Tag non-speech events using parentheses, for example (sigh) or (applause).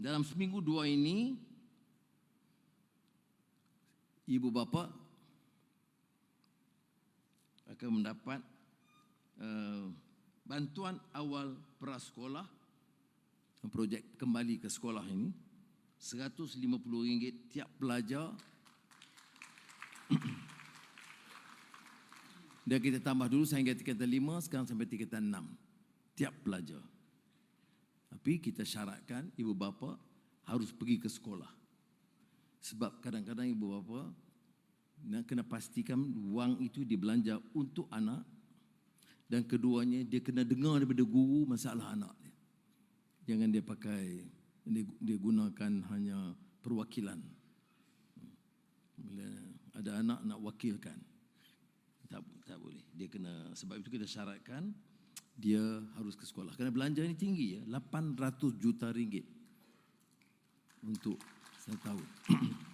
dalam seminggu dua ini ibu bapa akan mendapat uh, bantuan awal prasekolah projek kembali ke sekolah ini. RM150 tiap pelajar. (clears throat) Dan kita tambah dulu sehingga tingkatan 5 sekarang sampai tingkatan 6 tiap pelajar tapi kita syaratkan ibu bapa harus pergi ke sekolah sebab kadang-kadang ibu bapa nak kena pastikan wang itu dibelanja untuk anak dan keduanya dia kena dengar daripada guru masalah anak dia. Jangan dia pakai dia, dia gunakan hanya perwakilan. Bila ada anak nak wakilkan. Tak tak boleh. Dia kena sebab itu kita syaratkan dia harus ke sekolah. Kerana belanja ini tinggi ya, 800 juta ringgit untuk setahun. (clears throat)